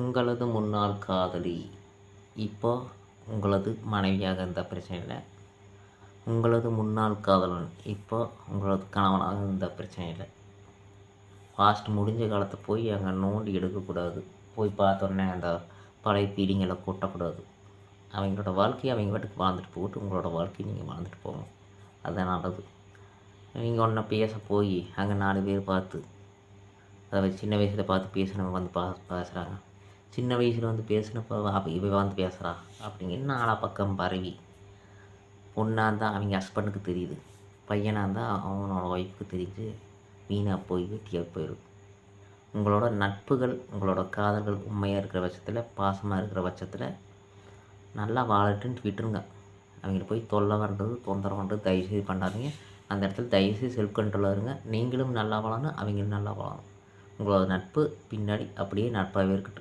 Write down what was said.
உங்களது முன்னாள் காதலி. இப்போ உங்களது மனைவியாக இருந்த பிரச்சனை இல்லை. உங்களது முன்னாள் காதலன் இப்போ உங்களது கணவனாக இருந்த பிரச்சனை இல்லை. பாஸ்ட் முடிஞ்ச காலத்தை போய் அங்கே நோண்டி எடுக்கக்கூடாது. போய் பார்த்தோன்னே அந்த பழைய பீலிங்களை கொட்டக்கூடாது. அவங்களோட வாழ்க்கையை அவங்க வீட்டுக்கு வாழ்ந்துட்டு போட்டு உங்களோட வாழ்க்கையை நீங்கள் வாழ்ந்துட்டு போகணும் அதுதான் நல்லது. நீங்கள் ஒன்றை பேச போய் அங்கே நாலு பேர் பார்த்து அதை சின்ன வயசில் பார்த்து பேசினவங்க வந்து பா பேசுகிறாங்க சின்ன வயசில் வந்து பேசினப்போ அப்போ இவ வந்து பேசுகிறா அப்படிங்கிற நாலா பக்கம் பரவி. பொண்ணாக இருந்தால் அவங்க ஹஸ்பண்டுக்கு தெரியுது. பையனாக இருந்தால் அவனோட ஒய்ஃபுக்கு தெரிஞ்சு வீணாக போய் வெட்டியாக போயிடும் உங்களோட நட்புகள் உங்களோட காதல்கள் உண்மையாக இருக்கிற பட்சத்தில் பாசமாக இருக்கிற பட்சத்தில் நல்லா வாழட்டுன்ட்டு விட்டுருங்க. அவங்கள போய் தொல்லை பண்ணுறது தொந்தரவு பண்ணுறது தயவுசெய்து பண்ணாதீங்க. அந்த இடத்துல தயவுசெய்து செல்ஃப் கண்ட்ரோலாக இருங்க. நீங்களும் நல்லா வாழணும் அவங்களும் நல்லா வாழணும். உங்களோட நட்பு பின்னாடி அப்படியே நட்பாகவே இருக்கட்டும்.